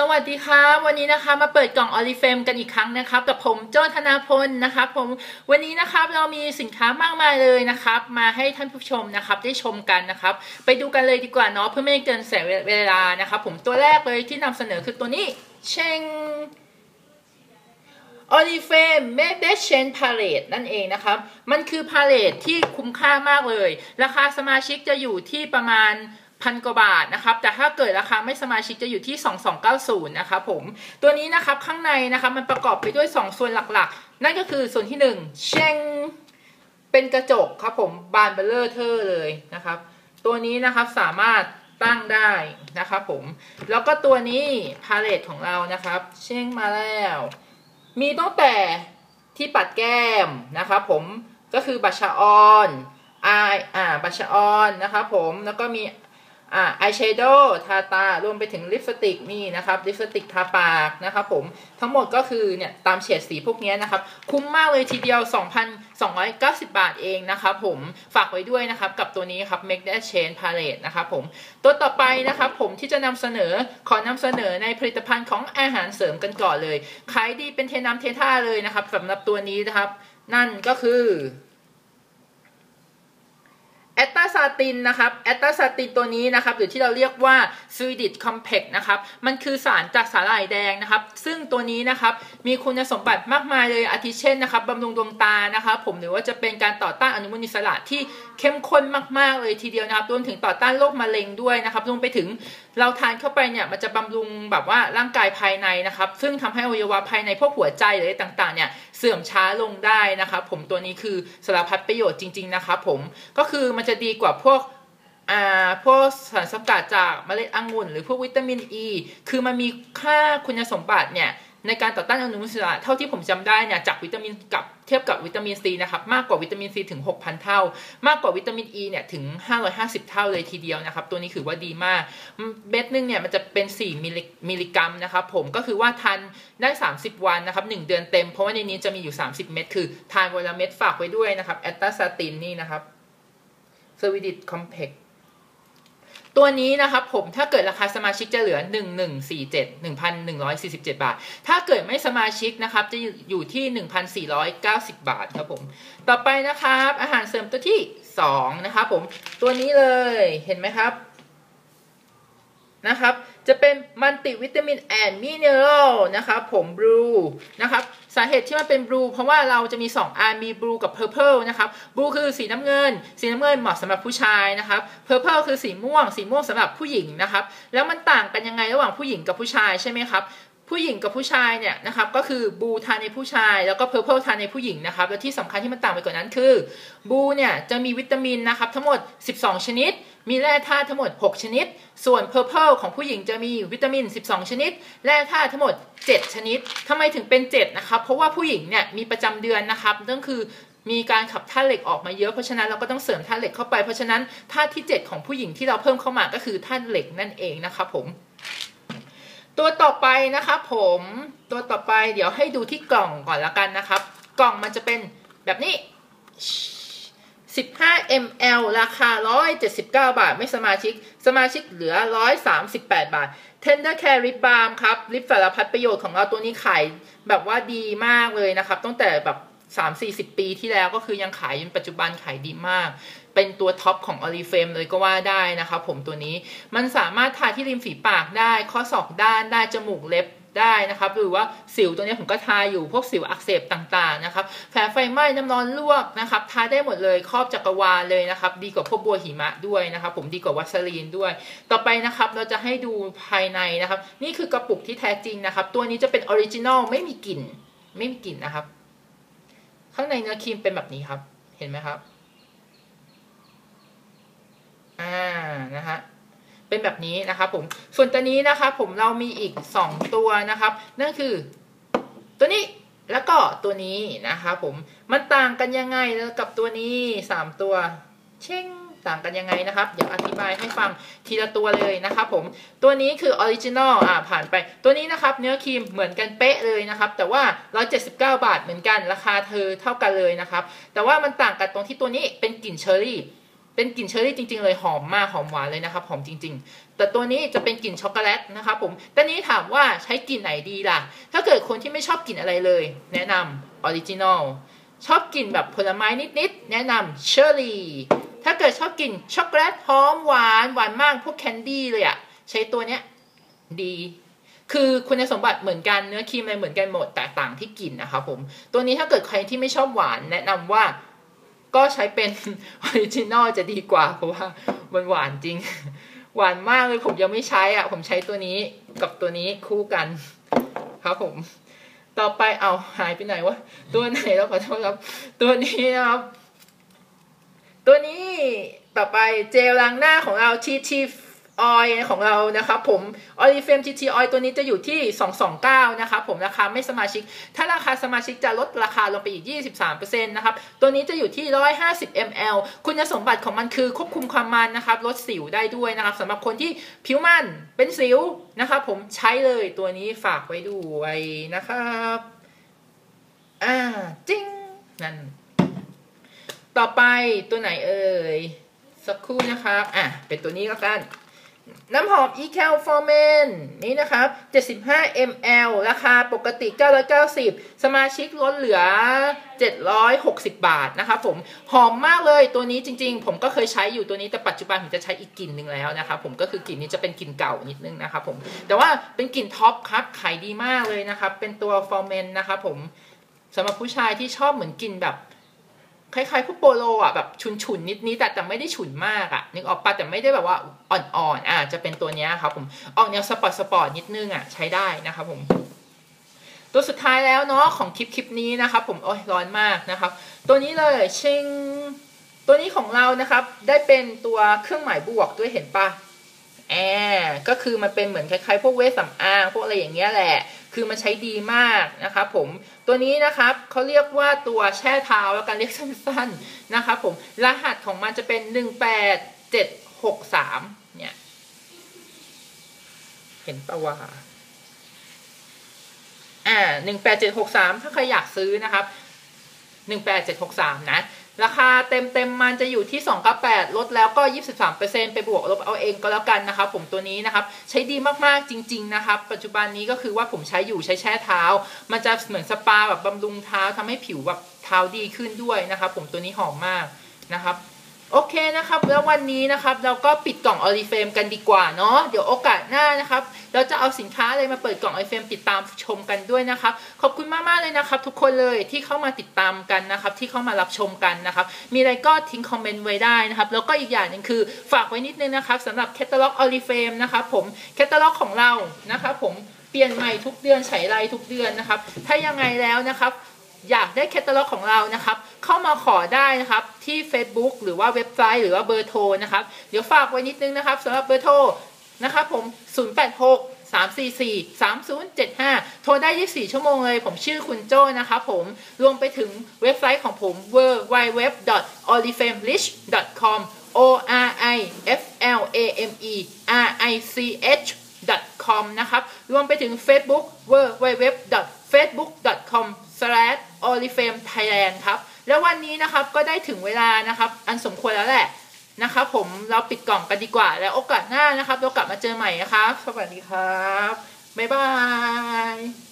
สวัสดีครับวันนี้นะคะมาเปิดกล่องออริเฟมกันอีกครั้งนะครับกับผมโจธนาพลนะครับผมวันนี้นะครับเรามีสินค้ามากมายเลยนะครับ มาให้ท่านผู้ชมนะครับได้ชมกันนะครับ ไปดูกันเลยดีกว่าเนาะเพื่อไม่ให้เกินเสียเวลานะครับ ผมตัวแรกเลยที่นำเสนอคือตัวนี้เชงออริเฟมเมเดเชนพาเลตนั่นเองนะครับ มันคือพาเลตที่คุ้มค่ามากเลย ราคาสมาชิกจะอยู่ที่ประมาณ พันกว่าบาทนะครับแต่ถ้าเกิดราคาไม่สมาชิกจะอยู่ที่ 2290นะครับผมตัวนี้นะครับข้างในนะครับมันประกอบไปด้วย 2 ส่วนหลักๆ นั่นก็คือส่วนที่ 1 เชงเป็นกระจกครับผมบานเบลเลอร์เทอร์เลยนะครับ ตัวนี้นะครับสามารถตั้งได้นะครับผมแล้วก็ตัวนี้พาเลตของเรานะครับ เช่งมาแล้ว มีตั้งแต่ที่ปัดแก้มนะครับผมก็คือบัชออนไออ่าบัชออนนะครับผมแล้วก็มี อ่าอายแชโดว์ทาตารวมไปถึงลิปสติกนี่นะครับลิปสติกทาปากนะครับผมทั้งหมดก็คือเนี่ยตามเฉดสีพวกนี้นะครับ คุ้มมากเลยทีเดียว 2,290 บาทเองนะครับผมฝากไว้ด้วยนะครับ กับตัวนี้ครับ Make That Change Palette นะครับผมตัวต่อไปนะครับผมที่จะนำเสนอขอนำเสนอในผลิตภัณฑ์ของอาหารเสริมกันก่อนเลยขายดีเป็นเทน้ำเทท่าเลยนะครับสำหรับตัวนี้นะครับ นั่นก็คือ ซาตินนะครับแอตตาซาตินตัวนี้นะครับหรือที่เราเรียกว่าซูดิตคอมเพกนะครับมันคือสารจากสาหร่ายแดงนะครับ ซึ่งตัวนี้นะครับมีคุณสมบัติมากมายเลยอาทิเช่นนะครับบำรุงดวงตานะครับผมหรือว่าจะเป็นการต่อต้านอนุมูลอิสระที่เข้มข้นมากๆเลยทีเดียวนะครับรวมถึงต่อต้านโรคมะเร็งด้วยนะครับรวมไปถึงเราทานเข้าไปเนี่ยมันจะบำรุงแบบว่าร่างกายภายในนะครับ ซึ่งทำให้อวัยวะภายในพวกหัวใจหรือต่างๆเนี่ย เสื่อมช้าลงได้นะครับผมตัวนี้คือสารพัดประโยชน์จริง ๆ นะครับผมก็คือมันจะดีกว่าพวกอ่าพวกสารสกัดจากเมล็ดองุ่น หรือพวกวิตามินอ e, ีคือมันมีค่าคุณสมบัติเนี่ยในการต่อต้านอนุมูลอิสระเท่าที่ผมจำได้เนี่ยจากวิตามินกับ เทียบกับวิตามินซีนะครับมากกว่าวิตามินซีถึง 6,000 เท่า มากกว่าวิตามินอ e ีเนี่ยถึง 550 เท่าเลยทีเดียวนะครับ ตัวนี้ถือว่าดีมากเม็ดนึงเนี่ยมันจะเป็น 4 มิลลิกรัมนะครับผมก็คือว่าทานได้ 30 วันนะครับ 1 เดือนเต็ม เพราะว่าในนี้จะมีอยู่ 30 เม็ดคือทานวันละเม็ดฝากไว้ด้วยนะครับแอตตาซาตินนี่นะครับเซอร์วิดิตคอมเพล็ก ตัวนี้นะครับผมถ้าเกิดราคาสมาชิกจะเหลือ 1147 1,147 บาท ถ้าเกิดไม่สมาชิกนะครับจะอยู่ที่ 1,490 บาทครับผม ต่อไปนะครับ อาหารเสริมตัวที่ 2 นะครับผมตัวนี้เลยเห็นไหมครับนะครับ จะเป็นมัลติวิตามินแอนด์มิเนอรัลนะครับผมบลูนะครับ สาเหตุที่มันเป็นบลูเพราะว่าเราจะมี 2 อันมีบลูกับเพอร์เพลนะครับบลูคือสีน้ำเงิน สีน้ำเงินเหมาะสำหรับผู้ชายนะครับเพอร์เพลคือสีม่วง สีม่วงสำหรับผู้หญิงนะครับแล้วมันต่างกันยังไงระหว่างผู้หญิงกับผู้ชายใช่ไหมครับ ผู้หญิงกับผู้ชายเนี่ยนะครับก็คือบูทานในผู้ชาย แล้วก็เพอร์เพลทานในผู้หญิงนะครับและที่สำคัญที่มันต่างไปกว่านั้นคือบูเนี่ยจะมีวิตามินนะครับทั้งหมด 12 ชนิด มีแร่ธาตุทั้งหมด 6 ชนิด ส่วนเพอร์เพลของผู้หญิงจะมีวิตามิน 12 ชนิด แร่ธาตุทั้งหมด 7 ชนิดทำไมถึงเป็น 7 นะครับ เพราะว่าผู้หญิงเนี่ยมีประจำเดือนนะครับนั่นคือมีการขับธาตุเหล็กออกมาเยอะเพราะฉะนั้นเราก็ต้องเสริมธาตุเหล็กเข้าไปเพราะฉะนั้นธาตุที่ 7 ของผู้หญิงที่เราเพิ่มเข้ามาก็คือธาตุเหล็กนั่นเองนะครับผม ตัวต่อไปนะครับผมตัวต่อไปเดี๋ยวให้ดูที่กล่องก่อนละกันนะครับ กล่องมันจะเป็นแบบนี้ 15 ml ราคา 179 บาท ไม่สมาชิก สมาชิกเหลือ 138 บาท Tender Care Lip Balm ครับลิปสารพัดประโยชน์ของเราตัวนี้ขายแบบว่าดีมากเลยนะครับ ตั้งแต่แบบ 3-40 ปีที่แล้วก็คือยังขายจนปัจจุบันขายดีมาก เป็นตัวท็อปของออริเฟมเลยก็ว่าได้นะครับผมตัวนี้มันสามารถทาที่ริมฝีปากได้ ข้อศอกด้านได้จมูกเล็บได้นะครับหรือว่าสิวตัวนี้ผมก็ทาอยู่พวกสิวอักเสบต่างๆนะครับแผลไฟไหม้น้ำร้อนลวกนะครับทาได้หมดเลยครอบจักรวาลเลยนะครับดีกว่าพวกบัวหิมะด้วยนะครับผมดีกว่าวัสลีนด้วย ต่อไปนะครับเราจะให้ดูภายในนะครับ นี่คือกระปุกที่แท้จริงนะครับ ตัวนี้จะเป็นออริจินอลไม่มีกลิ่นไม่มีกลิ่นนะครับ ข้างในเนื้อครีมเป็นแบบนี้ครับ เห็นไหมครับ อ่า นะฮะ เป็นแบบนี้นะครับผม ส่วนตัวนี้นะครับผมเรามีอีกสองตัวนะครับ นั่นคือ ตัวนี้แล้วก็ตัวนี้นะครับผม มันต่างกันยังไงกับตัวนี้สามตัว เช่ง ต่างกันยังไงนะครับเดี๋ยวอธิบายให้ฟังทีละตัวเลยนะครับผมตัวนี้คือออริจินอลอ่าผ่านไป ตัวนี้นะครับเนื้อครีมเหมือนกันเป๊ะเลยนะครับ แต่ว่า 179 บาทเหมือนกันราคาเธอเท่ากันเลยนะครับ แต่ว่ามันต่างกันตรงที่ตัวนี้เป็นกลิ่นเชอร์รี่เป็นกลิ่นเชอร์รี่จริง ๆ เลยหอมมากหอมหวานเลยนะครับหอมจริง ๆ แต่ตัวนี้จะเป็นกลิ่นช็อกโกแลตนะครับผมแต่นี้ถามว่าใช้กลิ่นไหนดีล่ะ ถ้าเกิดคนที่ไม่ชอบกลิ่นอะไรเลย แนะนำออริจินอลชอบกลิ่นแบบผลไม้นิด ๆ แนะนำเชอร์รี่ ถ้าเกิดชอบกลิ่นช็อกโกแลตหอมหวานหวานมากพวกแคนดี้เลยอะใช้ตัวเนี้ยดี คือคุณสมบัติเหมือนกันเนื้อครีมอะไรเหมือนกันหมดแต่ต่างที่กลิ่นนะครับผม ตัวนี้ถ้าเกิดใครที่ไม่ชอบหวานแนะนำว่าก็ใช้เป็นออริจินอลจะดีกว่าเพราะว่ามันหวานจริง หวานมากเลยผมยังไม่ใช้อะ ผมใช้ตัวนี้กับตัวนี้คู่กันครับผม ต่อไปเอาหายไปไหนวะตัวไหนแล้วขอโทษครับ ตัวนี้นะครับ ตัวนี้ต่อไปเจลล้างหน้าของเราทีทีออยของเรานะครับผมออริเฟมทีทีออยตัวนี้จะอยู่ที่ 229 นะครับผมราคาไม่สมาชิก ถ้าราคาสมาชิกจะลดราคาลงไปอีก 23%นะครับ ตัวนี้จะอยู่ที่ 150 ml คุณสมบัติของมันคือควบคุมความมันนะครับ ลดสิวได้ด้วยนะครับสำหรับคนที่ผิวมันเป็นสิวนะครับผมใช้เลยตัวนี้ฝากไว้ด้วยนะครับ อ่า จริง นั่น ต่อไปตัวไหนเอ่ย สักครู่นะครับ อะ เป็นตัวนี้แล้วกัน น้ำหอม e c a l f o r m e n นี่นะครับ 75 ml ราคาปกติ 990 สมาชิกลดเหลือ 760 บาทนะครับผม หอมมากเลยตัวนี้จริง ๆ ผมก็เคยใช้อยู่ตัวนี้ แต่ปัจจุบันผมจะใช้อีกกลิ่นหนึ่งแล้วนะครับผม ก็คือกลิ่นนี้จะเป็นกลิ่นเก่านิดนึงนะครับผม แต่ว่าเป็นกลิ่นท็อปครับ ขายดีมากเลยนะครับ เป็นตัว f o r m e n นะครับผมสำหรับผู้ชายที่ชอบเหมือนกลิ่นแบบ คล้ายๆพวกโปโลอะแบบฉุนๆนิดนี้แต่แต่ไม่ได้ฉุนมากอะนึกออกปะแต่ไม่ได้แบบว่าอ่อนๆอะจะเป็นตัวเนี้ยครับผมออกแนวสปอร์ตสปอร์ตนิดนึงอะใช้ได้นะครับผมตัวสุดท้ายแล้วเนาะของคลิปคลิปนี้นะครับผมโอ้ยร้อนมากนะครับ ตัวนี้เลยชิงตัวนี้ของเรานะครับ ได้เป็นตัวเครื่องหมายบวกด้วยเห็นปะ แอบก็คือมันเป็นเหมือนคล้ายๆ พวกเวสสำอางพวกอะไรอย่างเงี้ยแหละ คือมันใช้ดีมากนะครับผมตัวนี้นะครับเขาเรียกว่าตัวแช่เท้าแล้วกันเรียกสั้นๆนะครับผมรหัสของมันจะเป็น 18763 เนี่ย เห็นปะว่าอ่า 18763 ถ้าใครอยากซื้อนะครับ 18763 นะ ราคาเต็มเต็มมันจะอยู่ที่298ลดแล้วก็ 23%ไปบวกลบเอาเองก็แล้วกันนะครับผมตัวนี้นะครับใช้ดีมากๆจริง ๆ นะครับ ปัจจุบันนี้ก็คือว่าผมใช้อยู่ใช้แช่เท้า มันจะเหมือนสปาแบบบำรุงเท้าทำให้ผิวแบบเท้าดีขึ้นด้วยนะครับผมตัวนี้หอมมากนะครับ โอเคนะครับ แล้ววันนี้นะครับเราก็ปิดกล่องออริเฟมกันดีกว่าเนาะเดี๋ยวโอกาสหน้านะครับ เราจะเอาสินค้าอะไรมาเปิดกล่องออริเฟมติดตามชมกันด้วยนะครับ ขอบคุณมากๆเลยนะครับ ทุกคนเลยที่เข้ามาติดตามกันนะครับ ที่เข้ามารับชมกันนะครับ มีอะไรก็ทิ้งคอมเมนต์ไว้ได้นะครับ แล้วก็อีกอย่างหนึ่งคือฝากไว้นิดนึงนะครับสำหรับแคตตาล็อกออริเฟมนะครับผมแคตตาล็อกของเรานะครับผมเปลี่ยนใหม่ทุกเดือนใช้ไรทุกเดือนนะครับ ถ้ายังไงแล้วนะครับ อยากได้แคตตาล็อกของเรานะครับ เข้ามาขอได้นะครับที่ Facebook หรือว่าเว็บไซต์หรือว่าเบอร์โทรนะครับ เดี๋ยวฝากไว้นิดนึงนะครับสำหรับเบอร์โทรนะครับผม 086 344 3075 โทรได้ 24 ชั่วโมงเลย ผมชื่อคุณโจ้นะครับผม รวมไปถึงเว็บไซต์ของผม w w w o r i f a m e r i c h com o r i f l a m e r i c h com นะครับ รวมไปถึง Facebook w w w facebook com slash o r i f a m e thailand ครับ แล้ววันนี้นะครับก็ได้ถึงเวลานะครับ อันสมควรแล้วแหละนะครับผมเราปิดกล่องกันดีกว่า แล้วโอกาสหน้านะครับ เรากลับมาเจอใหม่นะครับ สวัสดีครับ บ๊ายบาย